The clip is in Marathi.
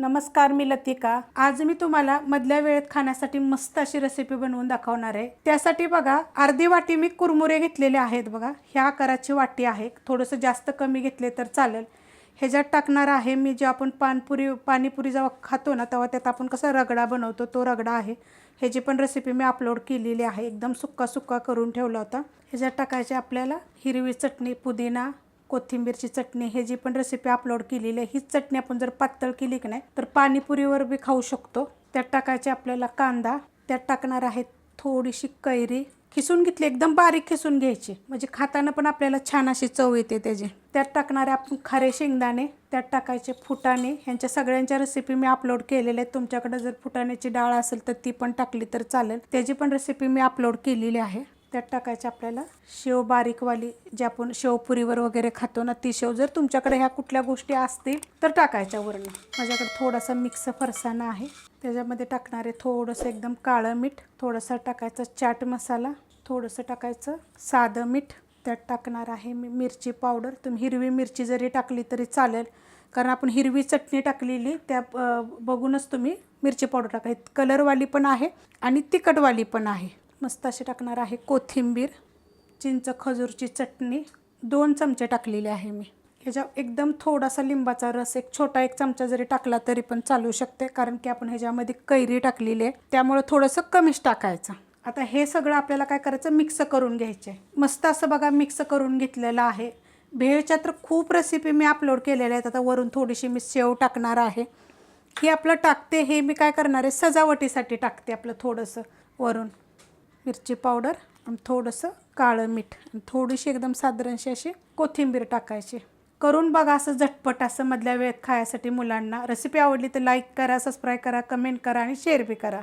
नमस्कार मी लतिका. आज मी तुम्हाला मधल्या वेळेत खाण्यासाठी मस्त अशी रेसिपी बनवून दाखवणार आहे. त्यासाठी बघा अर्धी वाटी मी कुरमुरे घेतलेले आहेत बघा. ह्या आकाराची वाटी आहे. थोडंसं जास्त कमी घेतले तर चालेल. ह्याच्यात टाकणार आहे मी जे आपण पानपुरी पाणीपुरी जेव्हा खातो ना तेव्हा त्यात आपण कसं रगडा बनवतो तो रगडा आहे. ह्याची पण रेसिपी मी अपलोड केलेली आहे एकदम सुक्का सुक्का करून ठेवला होता. ह्याच्यात टाकायचे आपल्याला हिरवी चटणी पुदिना कोथिंबीरची चटणी हे जी पण रेसिपी अपलोड केलेली आहे हीच चटणी आपण जर पातळ केली की नाही तर पाणीपुरीवर बी खाऊ शकतो. त्यात टाकायचे आपल्याला कांदा त्यात टाकणार आहे थोडीशी कैरी. खिसून घेतली एकदम बारीक खिसून घ्यायची. म्हणजे खाताना पण आपल्याला छान अशी चव येते त्याची. त्यात टाकणारे आपण खारे शेंगदाणे त्यात टाकायचे फुटाणे. ह्यांच्या सगळ्यांच्या रेसिपी मी अपलोड केलेल्या आहेत. तुमच्याकडे जर फुटाण्याची डाळ असेल तर ती पण टाकली तर चालेल. त्याची पण रेसिपी मी अपलोड केलेली आहे. त्यात टाकायचे आपल्याला शेव बारीकवाली जे आपण शेवपुरीवर वगैरे खातो ना ती शेव जर तुमच्याकडे ह्या कुठल्या गोष्टी असतील तर टाकायच्या वरनं. माझ्याकडे थोडासा मिक्स फरसाणा आहे. त्याच्यामध्ये टाकणारे थोडंसं एकदम काळं मीठ थोडंसं टाकायचं चाट मसाला थोडंसं टाकायचं साधं मीठ. त्यात टाकणार आहे मी मिरची पावडर. तुम्ही हिरवी मिरची जरी टाकली तरी चालेल. कारण आपण हिरवी चटणी टाकलेली त्या बघूनच तुम्ही मिरची पावडर टाका. कलरवाली पण आहे आणि तिखटवाली पण आहे. मस्त अशी टाकणार आहे कोथिंबीर चिंच खजूरची चटणी दोन चमचे टाकलेले आहे मी. ह्याच्या एकदम थोडासा लिंबाचा रस एक छोटा एक चमचा जरी टाकला तरी पण चालू शकते कारण की आपण ह्याच्यामध्ये कैरी टाकलेली आहे. त्यामुळे थोडंसं कमीच टाकायचं. आता हे सगळं आपल्याला काय करायचं? मिक्स करून घ्यायचे. मस्त असं बघा मिक्स करून घेतलेलं आहे. भेळच्या तर खूप रेसिपी मी अपलोड केलेल्या आहेत. आता वरून थोडीशी मी शेव टाकणार आहे. हे आपलं टाकते हे मी काय करणार आहे? सजावटीसाठी टाकते आपलं थोडंसं वरून. मिरची पावडर आणि थोडंसं काळं मीठ. आणि थोडीशी एकदम साधारणशी अशी कोथिंबीर टाकायची. करून बघा असं झटपट असं मधल्या वेळेत खायसाठी मुलांना. रेसिपी आवडली तर लाईक करा सबस्क्राईब करा कमेंट करा आणि शेअर बी करा.